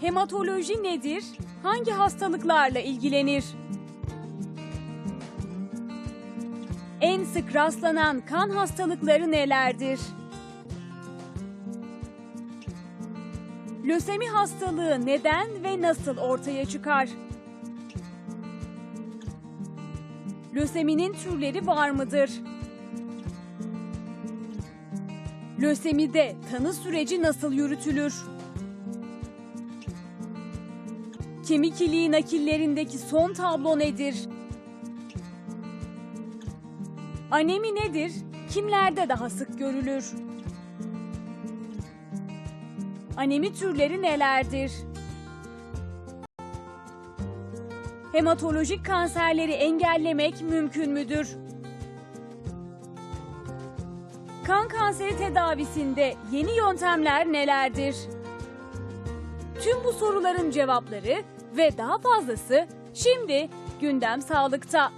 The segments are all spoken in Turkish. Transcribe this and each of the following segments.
Hematoloji nedir? Hangi hastalıklarla ilgilenir? En sık rastlanan kan hastalıkları nelerdir? Lösemi hastalığı neden ve nasıl ortaya çıkar? Löseminin türleri var mıdır? Lösemide tanı süreci nasıl yürütülür? Kemik iliği nakillerindeki son tablo nedir? Anemi nedir? Kimlerde daha sık görülür? Anemi türleri nelerdir? Hematolojik kanserleri engellemek mümkün müdür? Kan kanseri tedavisinde yeni yöntemler nelerdir? Tüm bu soruların cevapları ve daha fazlası şimdi Gündem Sağlık'ta.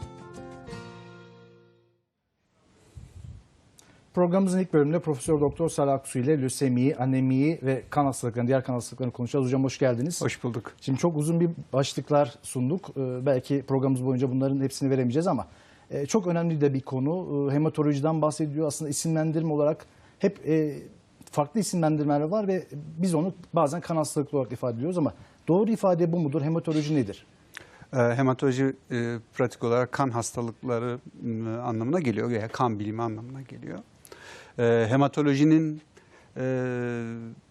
Programımızın ilk bölümünde Profesör Doktor Aksu ile lösemiyi, anemiyi ve kan hastalıklarını, diğer kan hastalıklarını konuşacağız. Hocam hoş geldiniz. Hoş bulduk. Şimdi çok uzun bir başlıklar sunduk. Ee, belki programımız boyunca bunların hepsini veremeyeceğiz ama e, çok önemli de bir konu. Ee, hematolojiden bahsediyor. Aslında isimlendirme olarak hep e, farklı isimlendirmeler var ve biz onu bazen kan hastalıklı olarak ifade ediyoruz ama doğru ifade bu mudur? Hematoloji nedir? Ee, hematoloji e, pratik olarak kan hastalıkları anlamına geliyor veya kan bilimi anlamına geliyor. Ee, hematolojinin e,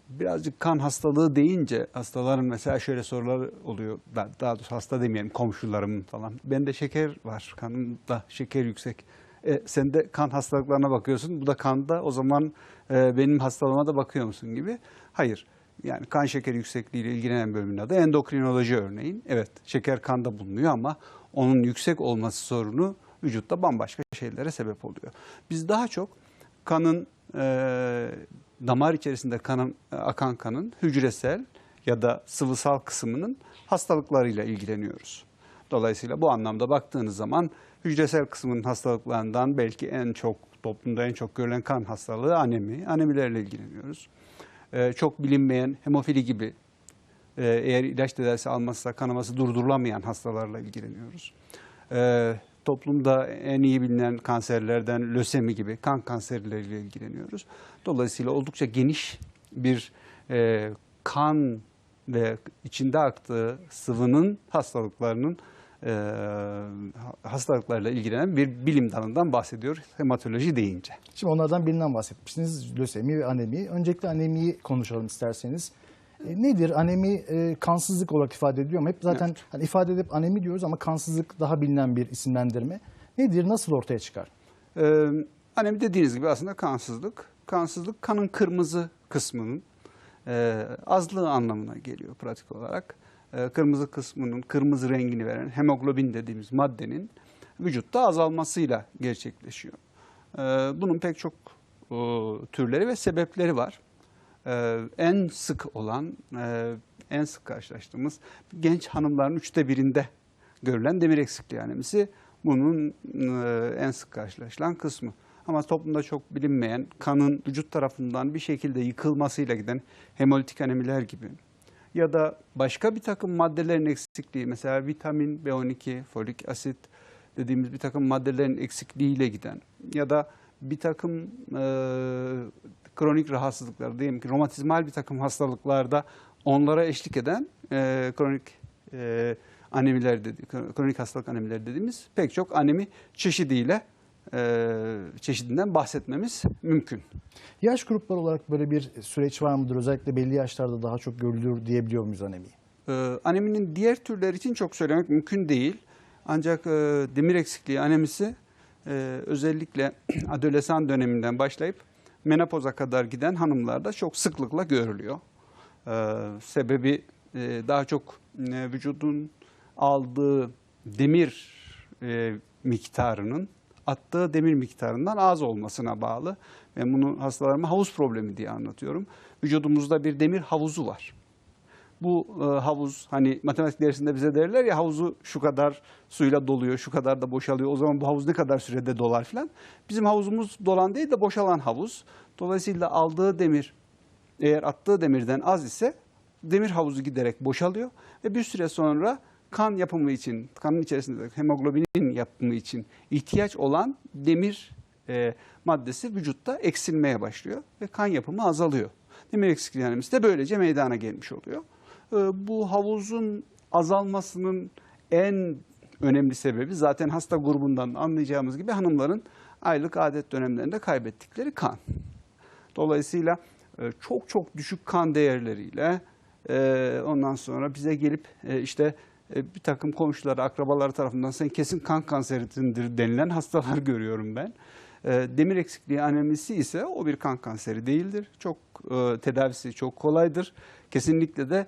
birazcık kan hastalığı deyince hastaların mesela şöyle sorular oluyor. Da- Daha doğrusu hasta demeyelim komşularımın falan. Bende şeker var, kanımda şeker yüksek. E, sen de kan hastalıklarına bakıyorsun. Bu da kanda o zaman e, benim hastalığıma da bakıyor musun gibi. Hayır. Yani kan şekeri yüksekliği ile ilgilenen bölümün adı endokrinoloji örneğin. Evet şeker kanda bulunuyor ama onun yüksek olması sorunu vücutta bambaşka şeylere sebep oluyor. Biz daha çok kanın e, damar içerisinde kanın, akan kanın hücresel ya da sıvısal kısmının hastalıklarıyla ilgileniyoruz. Dolayısıyla bu anlamda baktığınız zaman hücresel kısmının hastalıklarından belki en çok toplumda en çok görülen kan hastalığı anemi. Anemilerle ilgileniyoruz. Ee, çok bilinmeyen hemofili gibi e, eğer ilaç tedavisi almazsa kanaması durdurulamayan hastalarla ilgileniyoruz. Ee, toplumda en iyi bilinen kanserlerden lösemi gibi kan kanserleriyle ilgileniyoruz. Dolayısıyla oldukça geniş bir e, kan ve içinde aktığı sıvının hastalıklarının e, hastalıklarla ilgilenen bir bilim dalından bahsediyor hematoloji deyince. Şimdi onlardan birinden bahsetmiştiniz. Lösemi ve anemi. Öncelikle anemiyi konuşalım isterseniz. E, nedir? Anemi e, kansızlık olarak ifade ediliyor ama hep zaten hani ifade edip anemi diyoruz ama kansızlık daha bilinen bir isimlendirme. Nedir? Nasıl ortaya çıkar? Ee, anemi dediğiniz gibi aslında kansızlık. Kansızlık kanın kırmızı kısmının e, azlığı anlamına geliyor pratik olarak. E, kırmızı kısmının kırmızı rengini veren hemoglobin dediğimiz maddenin vücutta azalmasıyla gerçekleşiyor. E, bunun pek çok e, türleri ve sebepleri var. E, en sık olan, e, en sık karşılaştığımız genç hanımların üçte birinde görülen demir eksikliği anemisi bunun e, en sık karşılaşılan kısmı. Ama toplumda çok bilinmeyen kanın vücut tarafından bir şekilde yıkılmasıyla giden hemolitik anemiler gibi ya da başka bir takım maddelerin eksikliği mesela vitamin B12, folik asit dediğimiz bir takım maddelerin eksikliğiyle giden ya da bir takım e, kronik rahatsızlıklar diyelim ki romatizmal bir takım hastalıklarda onlara eşlik eden e, kronik e, anemiler dedi, kronik hastalık anemileri dediğimiz pek çok anemi çeşidiyle e, çeşidinden bahsetmemiz mümkün. Yaş grupları olarak böyle bir süreç var mıdır? Özellikle belli yaşlarda daha çok görülür diyebiliyor muyuz anemiyi? Ee, aneminin diğer türleri için çok söylemek mümkün değil. Ancak e, demir eksikliği anemisi e, özellikle adolesan döneminden başlayıp menopoza kadar giden hanımlarda çok sıklıkla görülüyor. Ee, sebebi e, daha çok e, vücudun aldığı demir e, miktarının attığı demir miktarından az olmasına bağlı. Ben bunu hastalarıma havuz problemi diye anlatıyorum. Vücudumuzda bir demir havuzu var. Bu e, havuz hani matematik dersinde bize derler ya havuzu şu kadar suyla doluyor, şu kadar da boşalıyor. O zaman bu havuz ne kadar sürede dolar filan. Bizim havuzumuz dolan değil de boşalan havuz. Dolayısıyla aldığı demir eğer attığı demirden az ise demir havuzu giderek boşalıyor ve bir süre sonra kan yapımı için, kanın içerisinde hemoglobinin yapımı için ihtiyaç olan demir e, maddesi vücutta eksilmeye başlıyor ve kan yapımı azalıyor. Demir eksikliği anemisi de böylece meydana gelmiş oluyor. E, bu havuzun azalmasının en önemli sebebi zaten hasta grubundan anlayacağımız gibi hanımların aylık adet dönemlerinde kaybettikleri kan. Dolayısıyla e, çok çok düşük kan değerleriyle e, ondan sonra bize gelip işte bir takım komşuları, akrabaları tarafından sen kesin kan kanserisindir denilen hastalar görüyorum ben. Demir eksikliği anemisi ise o bir kan kanseri değildir. Çok tedavisi çok kolaydır. Kesinlikle de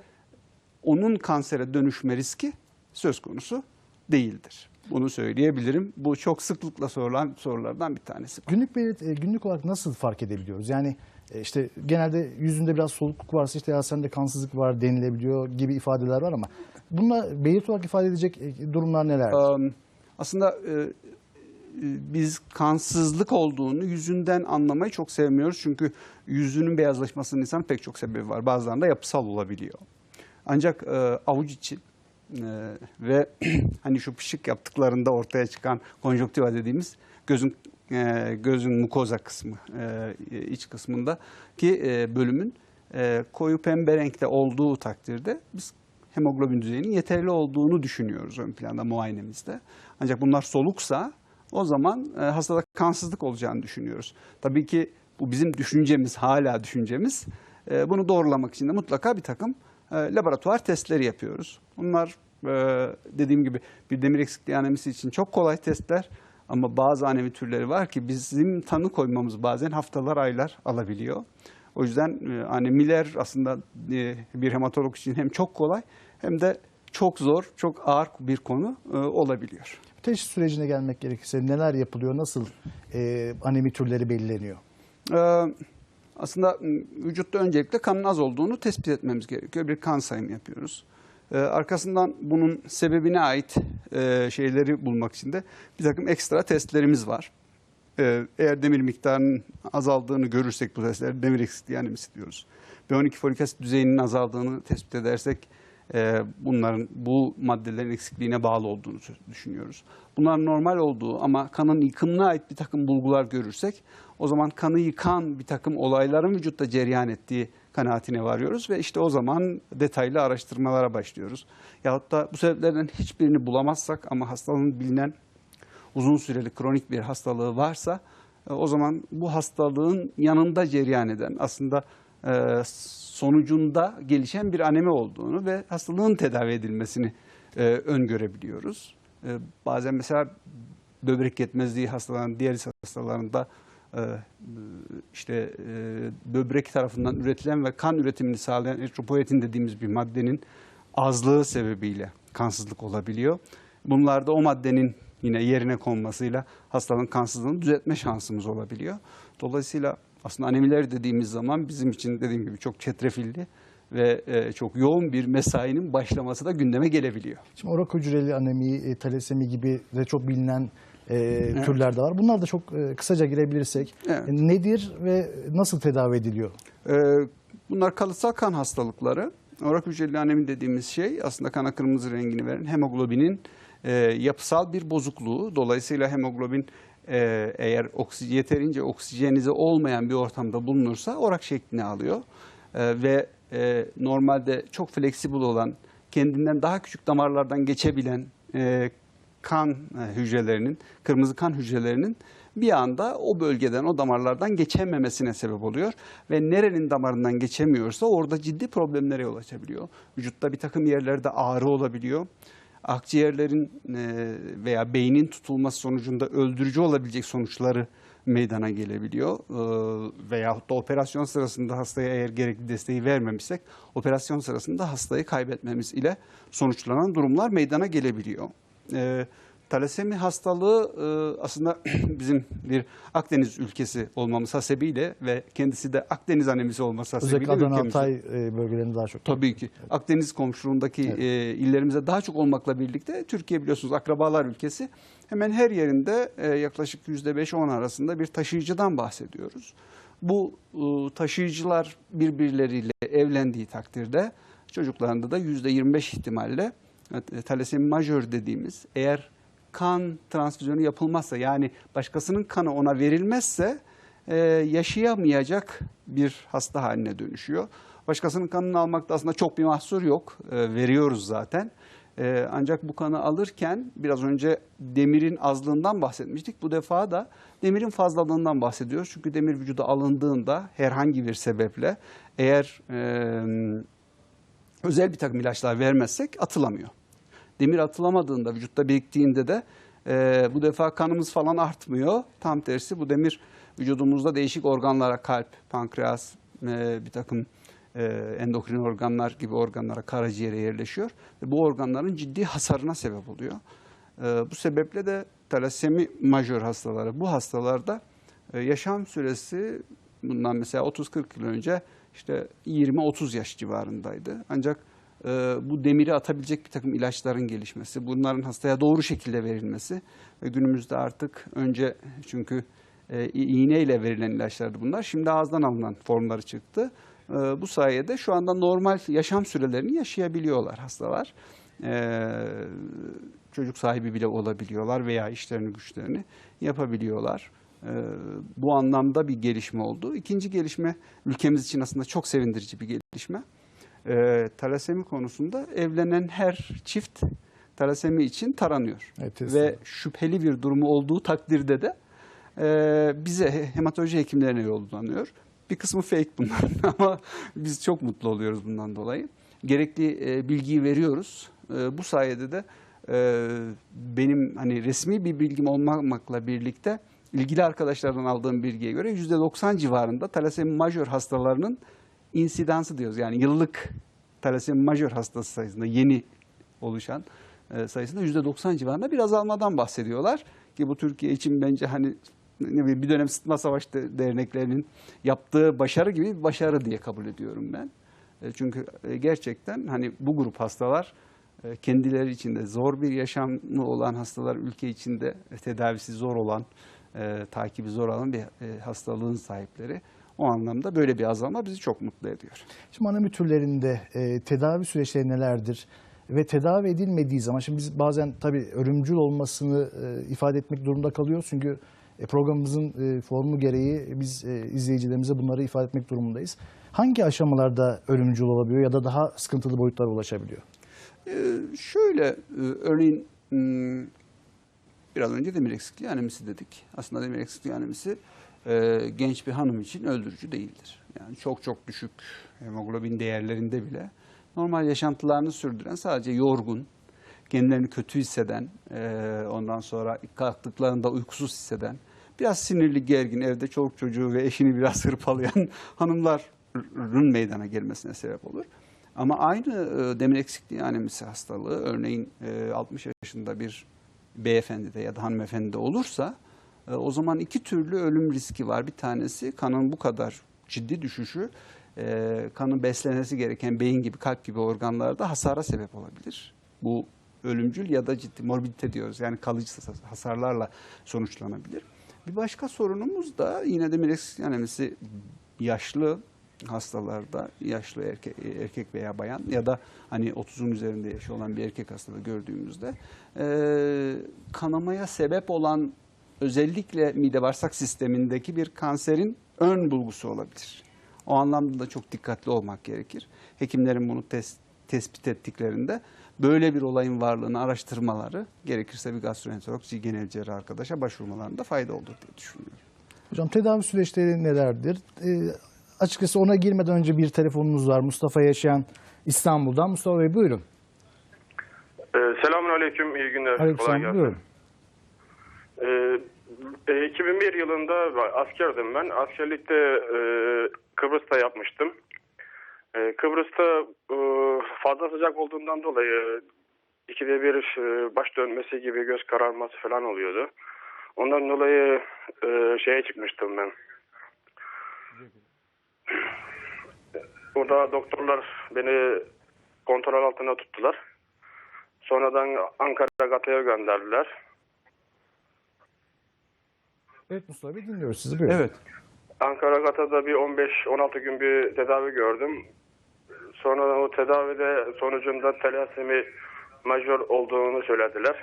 onun kansere dönüşme riski söz konusu değildir. Bunu söyleyebilirim. Bu çok sıklıkla sorulan sorulardan bir tanesi. Günlük belirt, e, günlük olarak nasıl fark edebiliyoruz? Yani e, işte genelde yüzünde biraz solukluk varsa işte ya sende kansızlık var denilebiliyor gibi ifadeler var ama bununla belirt olarak ifade edecek e, durumlar neler? Aslında e, biz kansızlık olduğunu yüzünden anlamayı çok sevmiyoruz. Çünkü yüzünün beyazlaşmasının insan pek çok sebebi var. Bazılarında yapısal olabiliyor. Ancak e, avuç içi e, ve hani şu pışık yaptıklarında ortaya çıkan konjonktiva dediğimiz gözün e, gözün mukoza kısmı e, iç kısmında ki e, bölümün e, koyu pembe renkte olduğu takdirde biz hemoglobin düzeyinin yeterli olduğunu düşünüyoruz ön planda muayenemizde. Ancak bunlar soluksa o zaman e, hastada kansızlık olacağını düşünüyoruz. Tabii ki bu bizim düşüncemiz, hala düşüncemiz. E, bunu doğrulamak için de mutlaka bir takım e, laboratuvar testleri yapıyoruz. Bunlar e, dediğim gibi bir demir eksikliği anemisi için çok kolay testler. Ama bazı anemi türleri var ki bizim tanı koymamız bazen haftalar, aylar alabiliyor. O yüzden e, anemiler aslında bir hematolog için hem çok kolay hem de çok zor, çok ağır bir konu olabiliyor. Teşhis sürecine gelmek gerekirse neler yapılıyor? Nasıl anemi türleri belirleniyor? Ee, aslında m, vücutta öncelikle kanın az olduğunu tespit etmemiz gerekiyor. Bir kan sayımı yapıyoruz. Ee, arkasından bunun sebebine ait e, şeyleri bulmak için de bir takım ekstra testlerimiz var. Ee, eğer demir miktarının azaldığını görürsek bu testlerde demir eksikliği anemisi diyoruz. B12 folik asit düzeyinin azaldığını tespit edersek bunların bu maddelerin eksikliğine bağlı olduğunu düşünüyoruz. Bunlar normal olduğu ama kanın yıkımına ait bir takım bulgular görürsek o zaman kanı yıkan bir takım olayların vücutta cereyan ettiği kanaatine varıyoruz ve işte o zaman detaylı araştırmalara başlıyoruz. Yahut da bu sebeplerden hiçbirini bulamazsak ama hastalığın bilinen uzun süreli kronik bir hastalığı varsa e, o zaman bu hastalığın yanında cereyan eden aslında e, sonucunda gelişen bir anemi olduğunu ve hastalığın tedavi edilmesini e, öngörebiliyoruz. E, bazen mesela böbrek yetmezliği hastalarının, diyaliz hastalarında e, işte e, böbrek tarafından üretilen ve kan üretimini sağlayan eritropoietin dediğimiz bir maddenin azlığı sebebiyle kansızlık olabiliyor. Bunlarda o maddenin yine yerine konmasıyla hastalığın kansızlığını düzeltme şansımız olabiliyor. Dolayısıyla aslında anemiler dediğimiz zaman bizim için dediğim gibi çok çetrefilli ve e, çok yoğun bir mesainin başlaması da gündeme gelebiliyor. Şimdi orak hücreli anemi, e, talasemi gibi de çok bilinen e, türler de var. Bunlar da çok e, kısaca girebilirsek Evet. e, nedir ve nasıl tedavi ediliyor? Ee, Bunlar kalıtsal kan hastalıkları. Orak hücreli anemi dediğimiz şey aslında kana kırmızı rengini veren hemoglobinin e, yapısal bir bozukluğu. Dolayısıyla hemoglobin e, eğer oksi, yeterince oksijenize olmayan bir ortamda bulunursa orak şeklini alıyor. E, ve e, normalde çok fleksibel olan, kendinden daha küçük damarlardan geçebilen e, kan e, hücrelerinin, kırmızı kan hücrelerinin bir anda o bölgeden, o damarlardan geçememesine sebep oluyor. Ve nerenin damarından geçemiyorsa orada ciddi problemlere yol açabiliyor. Vücutta bir takım yerlerde ağrı olabiliyor. Akciğerlerin e, veya beynin tutulması sonucunda öldürücü olabilecek sonuçları meydana gelebiliyor. Ee, Veyahut da operasyon sırasında hastaya eğer gerekli desteği vermemişsek operasyon sırasında hastayı kaybetmemiz ile sonuçlanan durumlar meydana gelebiliyor. Talasemi hastalığı e, aslında bizim bir Akdeniz ülkesi olmamız hasebiyle ve kendisi de Akdeniz anemisi olması hasebiyle Özellikle Adana ülkemizin- Hatay e, bölgelerinde daha çok. Tabii ki. Akdeniz komşuluğundaki e, illerimize daha çok olmakla birlikte Türkiye biliyorsunuz akrabalar ülkesi. Hemen her yerinde e, yaklaşık %5-10 arasında bir taşıyıcıdan bahsediyoruz. Bu e, taşıyıcılar birbirleriyle evlendiği takdirde çocuklarında da %25 ihtimalle talasemi majör dediğimiz eğer kan transfüzyonu yapılmazsa yani başkasının kanı ona verilmezse e, yaşayamayacak bir hasta haline dönüşüyor. Başkasının kanını almakta aslında çok bir mahsur yok. E, veriyoruz zaten. E, ancak bu kanı alırken biraz önce demirin azlığından bahsetmiştik. Bu defa da demirin fazlalığından bahsediyoruz. Çünkü demir vücuda alındığında herhangi bir sebeple eğer e, özel bir takım ilaçlar vermezsek atılamıyor. Demir atılamadığında vücutta biriktiğinde de e, bu defa kanımız falan artmıyor. Tam tersi bu demir vücudumuzda değişik organlara kalp, pankreas, e, bir takım e, endokrin organlar gibi organlara, karaciğere yerleşiyor. Ve bu organların ciddi hasarına sebep oluyor. E, bu sebeple de talasemi majör hastaları bu hastalarda e, yaşam süresi bundan mesela 30-40 yıl önce işte 20-30 yaş civarındaydı. Ancak bu demiri atabilecek bir takım ilaçların gelişmesi, bunların hastaya doğru şekilde verilmesi ve günümüzde artık önce çünkü e, iğneyle verilen ilaçlardı bunlar. Şimdi ağızdan alınan formları çıktı. E, bu sayede şu anda normal yaşam sürelerini yaşayabiliyorlar hastalar. E, çocuk sahibi bile olabiliyorlar veya işlerini güçlerini yapabiliyorlar. Bu anlamda bir gelişme oldu. İkinci gelişme ülkemiz için aslında çok sevindirici bir gelişme. E, talasemi konusunda evlenen her çift talasemi için taranıyor. Evet, Ve şüpheli bir durumu olduğu takdirde de e, bize he- hematoloji hekimlerine yollanıyor. Bir kısmı fake bunların ama biz çok mutlu oluyoruz bundan dolayı. Gerekli e, bilgiyi veriyoruz. E, bu sayede de e, benim hani resmi bir bilgim olmamakla birlikte ilgili arkadaşlardan aldığım bilgiye göre %90 civarında talasemi majör hastalarının insidansı diyoruz. Yani yıllık talasemi majör hastası sayısında yeni oluşan e, sayısında %90 civarında bir azalmadan bahsediyorlar. Ki bu Türkiye için bence hani bir dönem sıtma savaş de- derneklerinin yaptığı başarı gibi bir başarı diye kabul ediyorum ben. E, Çünkü e, gerçekten hani bu grup hastalar kendileri içinde zor bir yaşamı olan hastalar, ülke içinde tedavisi zor olan, takibi zor olan bir hastalığın sahipleri. O anlamda böyle bir azalma bizi çok mutlu ediyor. Şimdi anemi türlerinde e, tedavi süreçleri nelerdir? Ve tedavi edilmediği zaman, şimdi biz bazen tabii ölümcül olmasını e, ifade etmek durumunda kalıyoruz. Çünkü e, programımızın e, formu gereği biz e, izleyicilerimize bunları ifade etmek durumundayız. Hangi aşamalarda ölümcül olabiliyor ya da daha sıkıntılı boyutlara ulaşabiliyor? Ee, şöyle örneğin m, biraz önce demir eksikliği anemisi dedik. Aslında demir eksikliği anemisi e, genç bir hanım için öldürücü değildir. Yani çok çok düşük hemoglobin değerlerinde bile normal yaşantılarını sürdüren sadece yorgun, kendilerini kötü hisseden, e, ondan sonra kalktıklarında uykusuz hisseden, biraz sinirli, gergin, evde çoluk çocuğu ve eşini biraz hırpalayan hanımların meydana gelmesine sebep olur. Ama aynı e, demir eksikliği anemisi hastalığı örneğin e, 60 yaşında bir beyefendide ya da hanımefendide olursa o zaman iki türlü ölüm riski var. Bir tanesi kanın bu kadar ciddi düşüşü e, kanın beslenmesi gereken beyin gibi kalp gibi organlarda hasara sebep olabilir. Bu ölümcül ya da ciddi morbidite diyoruz. Yani kalıcı hasarlarla sonuçlanabilir. Bir başka sorunumuz da yine demir eksikliği anemisi yaşlı hastalarda yaşlı erkek, erkek veya bayan ya da hani 30'un üzerinde yaşı olan bir erkek hastada gördüğümüzde e, kanamaya sebep olan özellikle mide bağırsak sistemindeki bir kanserin ön bulgusu olabilir. O anlamda da çok dikkatli olmak gerekir. Hekimlerin bunu tes- tespit ettiklerinde böyle bir olayın varlığını araştırmaları gerekirse bir gastroenterolog, genel cerrah arkadaşa başvurmalarında fayda olur diye düşünüyorum. Hocam tedavi süreçleri nelerdir? E, açıkçası ona girmeden önce bir telefonumuz var. Mustafa Yaşayan İstanbul'dan. Mustafa Bey buyurun. Ee, Selamun aleyküm, iyi günler. Kolay Aleykümselam gelsin. buyurun. E, 2001 yılında askerdim ben. Askerlikte e, Kıbrıs'ta yapmıştım. E, Kıbrıs'ta e, fazla sıcak olduğundan dolayı ikide bir e, baş dönmesi gibi göz kararması falan oluyordu. Ondan dolayı e, şeye çıkmıştım ben. Orada doktorlar beni kontrol altına tuttular. Sonradan Ankara Gata'ya gönderdiler. Evet Mustafa Bey dinliyoruz sizi. Buyurun. Evet. Ankara Gata'da bir 15-16 gün bir tedavi gördüm. Sonra o tedavide sonucunda telasemi majör olduğunu söylediler.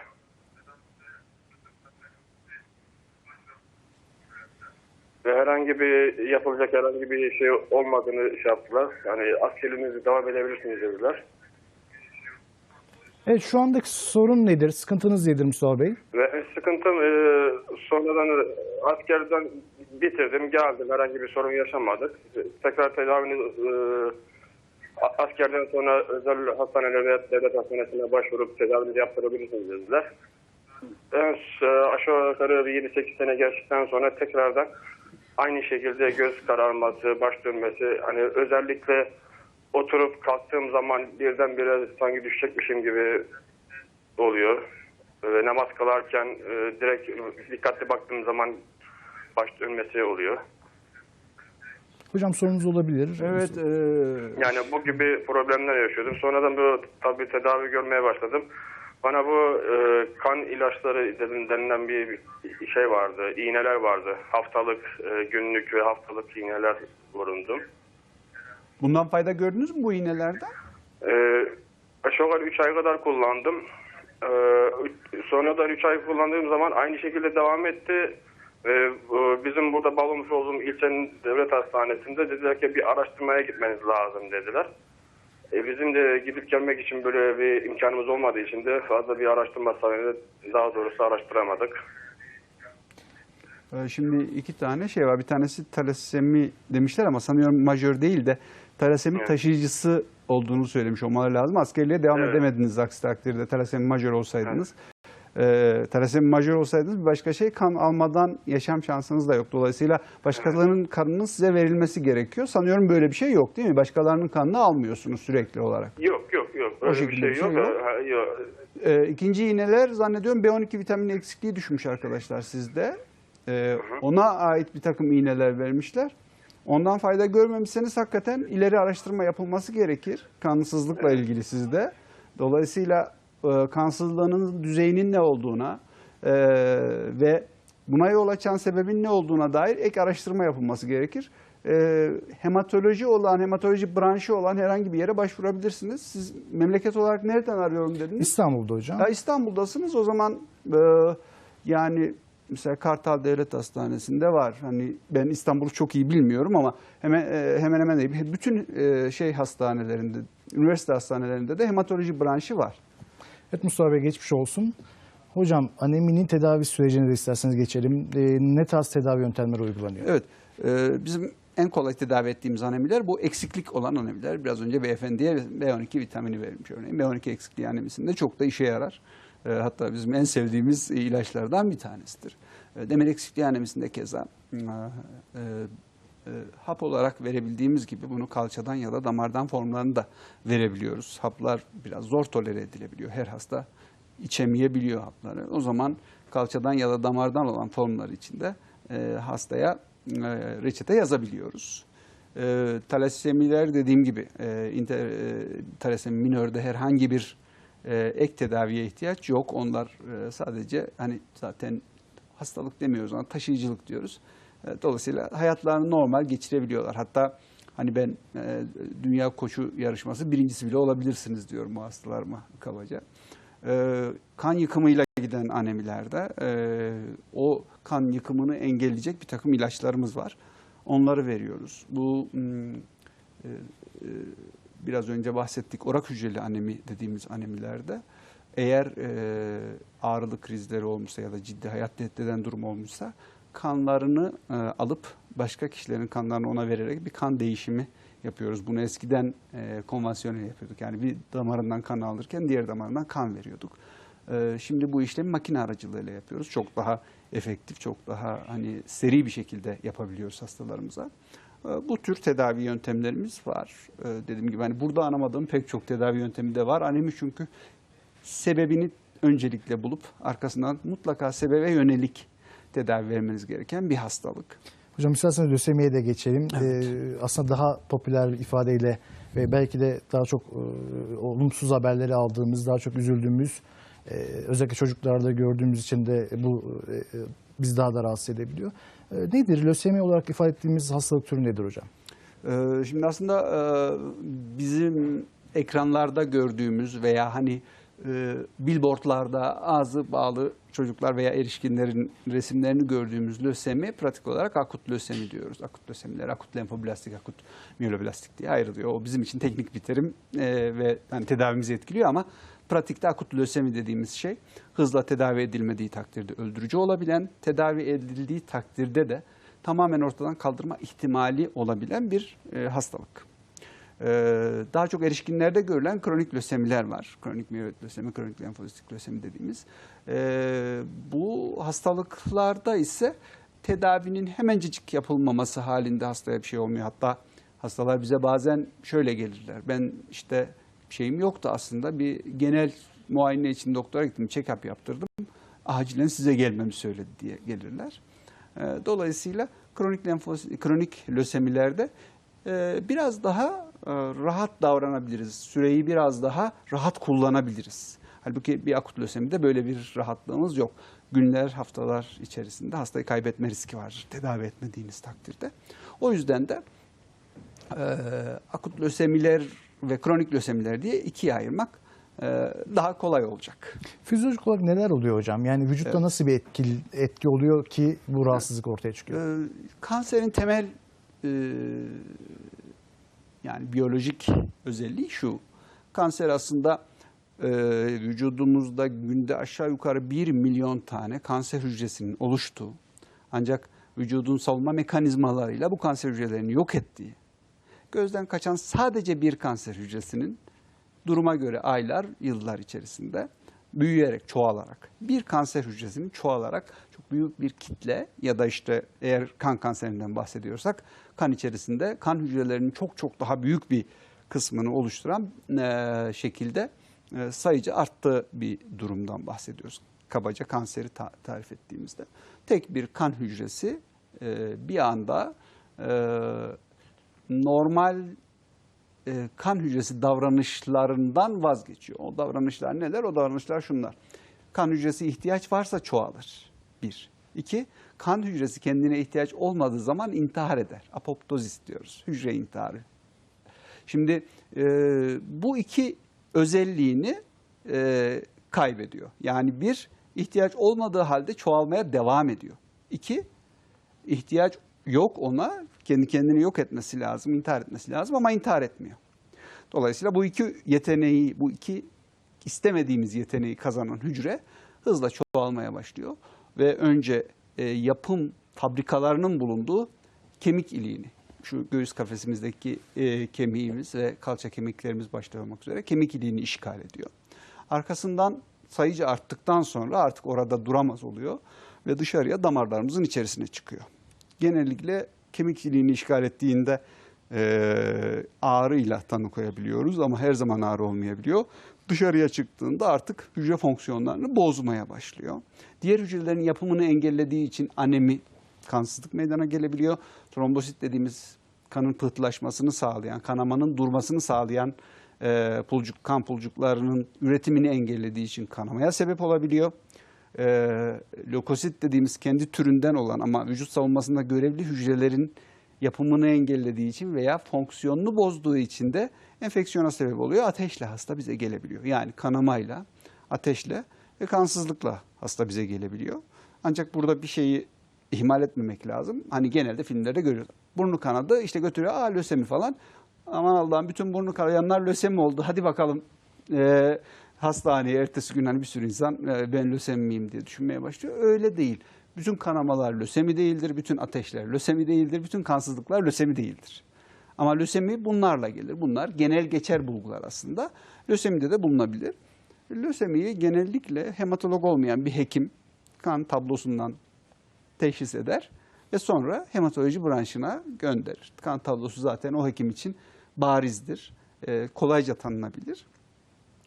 Ve herhangi bir yapılacak herhangi bir şey olmadığını şey yaptılar. Yani askerliğinizi devam edebilirsiniz dediler. Evet şu andaki sorun nedir? Sıkıntınız nedir Mustafa Bey? Ve sıkıntım e, sonradan askerden bitirdim geldim herhangi bir sorun yaşamadık. Tekrar tedavini e, askerden sonra özel hastanelere devlet hastanesine başvurup tedavinizi yaptırabilirsiniz dediler. Ben e, aşağı yukarı bir 7-8 sene geçtikten sonra tekrardan aynı şekilde göz kararması, baş dönmesi hani özellikle oturup kalktığım zaman birdenbire sanki düşecekmişim gibi oluyor. Ve namaz kılarken e, direkt dikkatli baktığım zaman baş dönmesi oluyor. Hocam sorunuz olabilir. Evet. e, Yani bu gibi problemler yaşıyordum. Sonradan bu tabii tedavi görmeye başladım. Bana bu e, kan ilaçları denilen bir şey vardı, iğneler vardı. Haftalık, e, günlük ve haftalık iğneler vurundum. Bundan fayda gördünüz mü bu iğnelerden? Ee, aşağı yukarı 3 ay kadar kullandım. Ee, sonradan 3 ay kullandığım zaman aynı şekilde devam etti. Ve e, bizim burada bağlamış olduğum ilçenin devlet hastanesinde dediler ki bir araştırmaya gitmeniz lazım dediler. E, bizim de gidip gelmek için böyle bir imkanımız olmadığı için de fazla bir araştırma hastanesinde daha doğrusu araştıramadık. Ee, Şimdi iki tane şey var. Bir tanesi talasemi demişler ama sanıyorum majör değil de talasemi Evet. taşıyıcısı olduğunu söylemiş olmaları lazım. Askerliğe devam Evet. edemediniz aksi takdirde talasemi majör olsaydınız. Ee, talasemi majör olsaydınız bir başka şey kan almadan yaşam şansınız da yok. Dolayısıyla başkalarının kanının size verilmesi gerekiyor. Sanıyorum böyle bir şey yok değil mi? Başkalarının kanını almıyorsunuz sürekli olarak. Yok yok yok. O Öyle bir şekilde şey bir şey yok. yok. Ha, yok. Ee, ikinci iğneler zannediyorum B12 vitamini eksikliği düşmüş arkadaşlar sizde. Ee, ona ait bir takım iğneler vermişler. Ondan fayda görmemişseniz hakikaten ileri araştırma yapılması gerekir. Kansızlıkla ilgili sizde. Dolayısıyla e, kansızlığının düzeyinin ne olduğuna e, ve buna yol açan sebebin ne olduğuna dair ek araştırma yapılması gerekir. E, hematoloji olan, hematoloji branşı olan herhangi bir yere başvurabilirsiniz. Siz memleket olarak nereden arıyorum dediniz? İstanbul'da hocam. Ya İstanbul'dasınız o zaman e, yani mesela Kartal Devlet Hastanesi'nde var. Hani ben İstanbul'u çok iyi bilmiyorum ama hemen e, hemen hemen değil. Bütün e, şey hastanelerinde, üniversite hastanelerinde de hematoloji branşı var. Evet Mustafa Bey geçmiş olsun. Hocam aneminin tedavi sürecine de isterseniz geçelim. Ee, ne tarz tedavi yöntemleri uygulanıyor? Evet. e, bizim en kolay tedavi ettiğimiz anemiler bu eksiklik olan anemiler. Biraz önce beyefendiye B12 vitamini verilmiş örneğin. B12 eksikliği anemisinde çok da işe yarar. E, hatta bizim en sevdiğimiz ilaçlardan bir tanesidir. E, demir eksikliği anemisinde keza e, e, e, hap olarak verebildiğimiz gibi bunu kalçadan ya da damardan formlarını da verebiliyoruz. Haplar biraz zor tolere edilebiliyor. Her hasta içemeyebiliyor hapları. O zaman kalçadan ya da damardan olan formlar içinde e, hastaya e, reçete yazabiliyoruz. E, talasemiler dediğim gibi e, inter, e, talasemi minörde herhangi bir e, ek tedaviye ihtiyaç yok. Onlar e, sadece hani zaten hastalık demiyoruz ona taşıyıcılık diyoruz. E, dolayısıyla hayatlarını normal geçirebiliyorlar. Hatta hani ben dünya koçu yarışması birincisi bile olabilirsiniz diyorum bu hastalarıma kabaca. Kan yıkımıyla giden anemilerde o kan yıkımını engelleyecek bir takım ilaçlarımız var. Onları veriyoruz. Bu hmm, biraz önce bahsettik orak hücreli anemi dediğimiz anemilerde eğer e, ağrılı krizleri olmuşsa ya da ciddi hayat tehdit durum olmuşsa kanlarını e, alıp başka kişilerin kanlarını ona vererek bir kan değişimi yapıyoruz. Bunu eskiden e, konvansiyonel yapıyorduk. Yani bir damarından kan alırken diğer damarından kan veriyorduk. E, şimdi bu işlemi makine aracılığıyla yapıyoruz. Çok daha efektif, çok daha hani seri bir şekilde yapabiliyoruz hastalarımıza. E, Bu tür tedavi yöntemlerimiz var. E, Dediğim gibi hani burada anamadığım pek çok tedavi yöntemi de var. Anemi çünkü sebebini öncelikle bulup arkasından mutlaka sebebe yönelik tedavi vermeniz gereken bir hastalık. Hocam isterseniz lösemiye de geçelim. Ee, aslında daha popüler bir ifadeyle ve belki de daha çok e, olumsuz haberleri aldığımız, daha çok üzüldüğümüz, e, özellikle çocuklarda gördüğümüz için de bu e, e, bizi daha da rahatsız edebiliyor. E, nedir? Lösemi olarak ifade ettiğimiz hastalık türü nedir hocam? Ee, Şimdi aslında e, bizim ekranlarda gördüğümüz veya hani e, billboardlarda ağzı bağlı çocuklar veya erişkinlerin resimlerini gördüğümüz lösemi pratik olarak akut lösemi diyoruz. Akut lösemiler, akut lenfoblastik, akut miyeloblastik diye ayrılıyor. O bizim için teknik bir terim e, ve hani tedavimizi etkiliyor ama pratikte akut lösemi dediğimiz şey hızla tedavi edilmediği takdirde öldürücü olabilen, tedavi edildiği takdirde de tamamen ortadan kaldırma ihtimali olabilen bir e, hastalık. Ee, daha çok erişkinlerde görülen kronik lösemiler var. Kronik miyeloid lösemi, kronik lenfositik lösemi dediğimiz. Ee, bu hastalıklarda ise tedavinin hemencecik yapılmaması halinde hastaya bir şey olmuyor. Hatta hastalar bize bazen şöyle gelirler. Ben işte şeyim yoktu aslında. Bir genel muayene için doktora gittim, check-up yaptırdım. Acilen size gelmemi söyledi diye gelirler. Ee, Dolayısıyla kronik lenfos kronik lösemilerde e, biraz daha e, rahat davranabiliriz. Süreyi biraz daha rahat kullanabiliriz. Halbuki bir akut lösemide böyle bir rahatlığımız yok. Günler, haftalar içerisinde hastayı kaybetme riski var tedavi etmediğiniz takdirde. O yüzden de e, akut lösemiler ve kronik lösemiler diye ikiye ayırmak e, daha kolay olacak. Fizyolojik olarak neler oluyor hocam? Yani vücutta Evet. nasıl bir etki, etki oluyor ki bu rahatsızlık ortaya çıkıyor? Ee, kanserin temel e, yani biyolojik özelliği şu. Kanser aslında e, vücudumuzda günde aşağı yukarı 1 milyon tane kanser hücresinin oluştuğu ancak vücudun savunma mekanizmalarıyla bu kanser hücrelerini yok ettiği gözden kaçan sadece bir kanser hücresinin duruma göre aylar, yıllar içerisinde büyüyerek, çoğalarak, bir kanser hücresinin çoğalarak çok büyük bir kitle ya da işte eğer kan kanserinden bahsediyorsak kan içerisinde kan hücrelerinin çok çok daha büyük bir kısmını oluşturan eee, şekilde eee, sayıcı arttığı bir durumdan bahsediyoruz. Kabaca kanseri ta- tarif ettiğimizde. Tek bir kan hücresi eee, bir anda eee, normal e, kan hücresi davranışlarından vazgeçiyor. O davranışlar neler? O davranışlar şunlar. Kan hücresi ihtiyaç varsa çoğalır. Bir. İki, kan hücresi kendine ihtiyaç olmadığı zaman intihar eder. Apoptozis diyoruz. Hücre intiharı. Şimdi e, bu iki özelliğini e, kaybediyor. Yani bir, ihtiyaç olmadığı halde çoğalmaya devam ediyor. İki, ihtiyaç yok ona. Kendi kendini yok etmesi lazım, intihar etmesi lazım ama intihar etmiyor. Dolayısıyla bu iki yeteneği, bu iki istemediğimiz yeteneği kazanan hücre hızla çoğalmaya başlıyor. Ve önce e, yapım fabrikalarının bulunduğu kemik iliğini, şu göğüs kafesimizdeki e, kemiğimiz ve kalça kemiklerimiz başta olmak üzere kemik iliğini işgal ediyor. Arkasından sayıca arttıktan sonra artık orada duramaz oluyor ve dışarıya damarlarımızın içerisine çıkıyor. Genellikle kemik iliğini işgal ettiğinde e, ağrıyla tanı koyabiliyoruz ama her zaman ağrı olmayabiliyor. Dışarıya çıktığında artık hücre fonksiyonlarını bozmaya başlıyor. Diğer hücrelerin yapımını engellediği için anemi, kansızlık meydana gelebiliyor. Trombosit dediğimiz kanın pıhtılaşmasını sağlayan, kanamanın durmasını sağlayan e, pulcuk, kan pulcuklarının üretimini engellediği için kanamaya sebep olabiliyor. E, lökosit dediğimiz kendi türünden olan ama vücut savunmasında görevli hücrelerin yapımını engellediği için veya fonksiyonunu bozduğu için de enfeksiyona sebep oluyor. Ateşle hasta bize gelebiliyor. Yani kanamayla, ateşle ve kansızlıkla hasta bize gelebiliyor. Ancak burada bir şeyi ihmal etmemek lazım. Hani genelde filmlerde görüyoruz. Burnu kanadı işte götürüyor aa lösemi falan. Aman Allah'ım bütün burnu kanayanlar lösemi oldu. Hadi bakalım e, hastaneye ertesi gün hani bir sürü insan e, ben lösemi miyim diye düşünmeye başlıyor. Öyle değil. Bütün kanamalar lösemi değildir, bütün ateşler lösemi değildir, bütün kansızlıklar lösemi değildir. Ama lösemi bunlarla gelir. Bunlar genel geçer bulgular aslında. Lösemide de bulunabilir. Lösemiyi genellikle hematolog olmayan bir hekim kan tablosundan teşhis eder ve sonra hematoloji branşına gönderir. Kan tablosu zaten o hekim için barizdir, e, kolayca tanınabilir.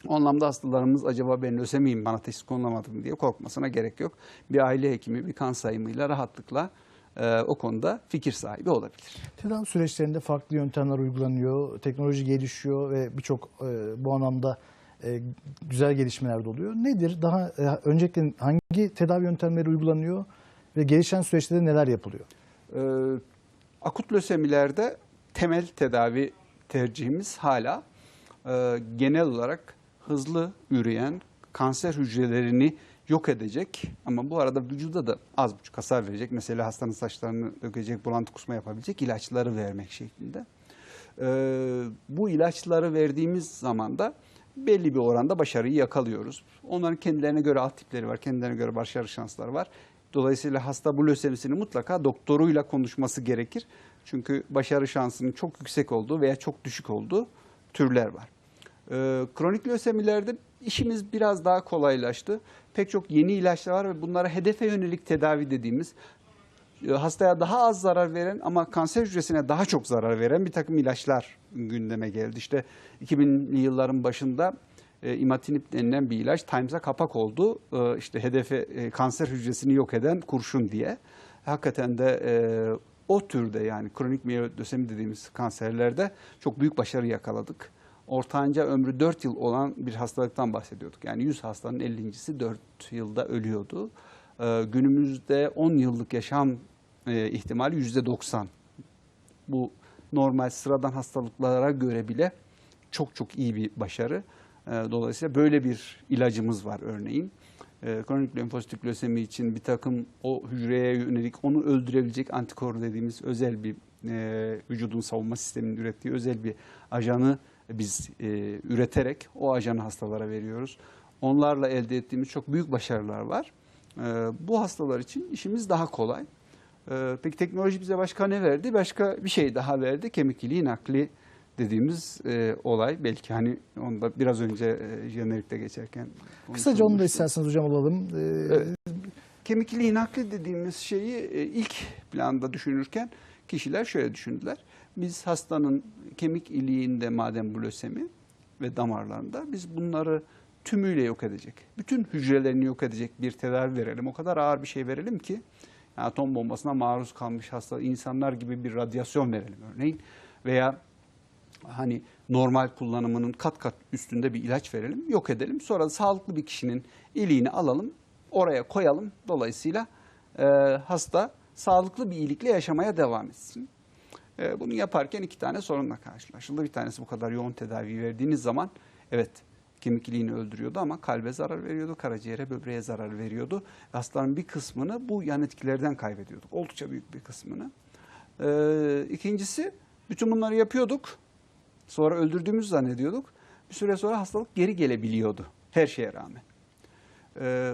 O anlamda hastalarımız acaba ben lösemiyim bana teşhis konulamadı mı diye korkmasına gerek yok. Bir aile hekimi bir kan sayımıyla rahatlıkla e, o konuda fikir sahibi olabilir. Tedavi süreçlerinde farklı yöntemler uygulanıyor, teknoloji gelişiyor ve birçok e, bu anlamda e, güzel gelişmeler de oluyor. Nedir? Daha e, öncelikle hangi tedavi yöntemleri uygulanıyor ve gelişen süreçte de neler yapılıyor? Ee, akut lösemilerde temel tedavi tercihimiz hala e, genel olarak hızlı üreyen kanser hücrelerini yok edecek ama bu arada vücuda da az buçuk hasar verecek. Mesela hastanın saçlarını dökecek, bulantı kusma yapabilecek ilaçları vermek şeklinde. Ee, bu ilaçları verdiğimiz zaman da belli bir oranda başarıyı yakalıyoruz. Onların kendilerine göre alt tipleri var, kendilerine göre başarı şansları var. Dolayısıyla hasta bu lösemisini mutlaka doktoruyla konuşması gerekir. Çünkü başarı şansının çok yüksek olduğu veya çok düşük olduğu türler var. Ee, kronik lösemilerde işimiz biraz daha kolaylaştı. Pek çok yeni ilaçlar var ve bunlara hedefe yönelik tedavi dediğimiz e, hastaya daha az zarar veren ama kanser hücresine daha çok zarar veren bir takım ilaçlar gündeme geldi. İşte 2000'li yılların başında e, imatinib denilen bir ilaç Times'a kapak oldu. E, işte hedefe e, kanser hücresini yok eden kurşun diye. Hakikaten de e, o türde yani kronik miyelödösemi dediğimiz kanserlerde çok büyük başarı yakaladık. Ortanca ömrü 4 yıl olan bir hastalıktan bahsediyorduk. Yani 100 hastanın 50.si 4 yılda ölüyordu. Ee, günümüzde 10 yıllık yaşam e, ihtimali %90. Bu normal sıradan hastalıklara göre bile çok çok iyi bir başarı. Ee, dolayısıyla böyle bir ilacımız var örneğin. Ee, kronik lenfositik lösemi için bir takım o hücreye yönelik onu öldürebilecek antikor dediğimiz özel bir e, vücudun savunma sisteminin ürettiği özel bir ajanı biz e, üreterek o ajanı hastalara veriyoruz. Onlarla elde ettiğimiz çok büyük başarılar var. Ee, bu hastalar için işimiz daha kolay. Ee, peki teknoloji bize başka ne verdi? Başka bir şey daha verdi. Kemik iliği nakli dediğimiz e, olay. Belki hani onu da biraz önce e, jenerikte geçerken Kısaca onu da isterseniz hocam alalım. Ee, Evet. Kemik iliği nakli dediğimiz şeyi e, ilk planda düşünürken kişiler şöyle düşündüler. Biz hastanın kemik iliğinde madem bu lösemi ve damarlarında biz bunları tümüyle yok edecek. Bütün hücrelerini yok edecek bir tedavi verelim. O kadar ağır bir şey verelim ki yani atom bombasına maruz kalmış hasta insanlar gibi bir radyasyon verelim örneğin veya hani normal kullanımının kat kat üstünde bir ilaç verelim, yok edelim. Sonra sağlıklı bir kişinin iliğini alalım, oraya koyalım. Dolayısıyla e, hasta sağlıklı bir iyilikle yaşamaya devam etsin. E, bunu yaparken iki tane sorunla karşılaşıldı. Bir tanesi bu kadar yoğun tedavi verdiğiniz zaman evet kemik öldürüyordu ama kalbe zarar veriyordu, karaciğere, böbreğe zarar veriyordu. Hastaların bir kısmını bu yan etkilerden kaybediyorduk. Oldukça büyük bir kısmını. E, ikincisi bütün bunları yapıyorduk. Sonra öldürdüğümüzü zannediyorduk. Bir süre sonra hastalık geri gelebiliyordu her şeye rağmen. Ee,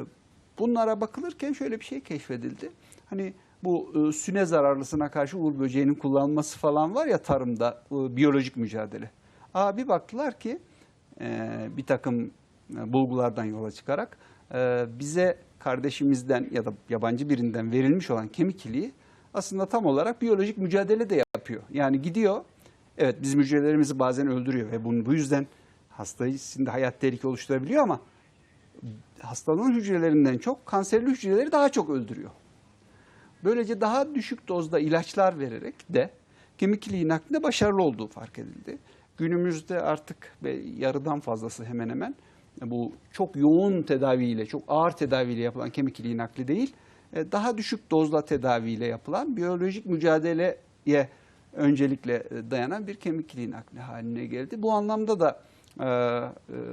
bunlara bakılırken şöyle bir şey keşfedildi. Hani bu e, süne zararlısına karşı uğur böceğinin kullanılması falan var ya tarımda e, biyolojik mücadele. Aa, bir baktılar ki e, bir takım e, bulgulardan yola çıkarak e, bize kardeşimizden ya da yabancı birinden verilmiş olan kemik iliği aslında tam olarak biyolojik mücadele de yapıyor. Yani gidiyor Evet bizim hücrelerimizi bazen öldürüyor ve bunu bu yüzden hasta içinde hayat tehlike oluşturabiliyor ama hastalığın hücrelerinden çok kanserli hücreleri daha çok öldürüyor. Böylece daha düşük dozda ilaçlar vererek de kemik iliği naklinde başarılı olduğu fark edildi. Günümüzde artık yarıdan fazlası hemen hemen bu çok yoğun tedaviyle, çok ağır tedaviyle yapılan kemik iliği nakli değil, e, daha düşük dozla tedaviyle yapılan biyolojik mücadeleye öncelikle e, dayanan bir kemik iliği nakli haline geldi. Bu anlamda da e,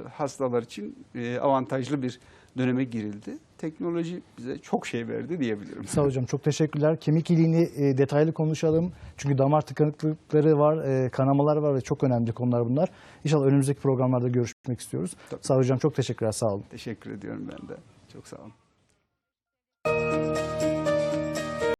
hastalar için avantajlı bir döneme girildi. Teknoloji bize çok şey verdi diyebilirim. Sağ hocam çok teşekkürler. Kemik iliğini e, detaylı konuşalım. Çünkü damar tıkanıklıkları var, e, kanamalar var ve çok önemli konular bunlar. İnşallah önümüzdeki programlarda görüşmek istiyoruz. Tabii. Sağ hocam çok teşekkürler sağ olun. Teşekkür ediyorum ben de. Çok sağ olun.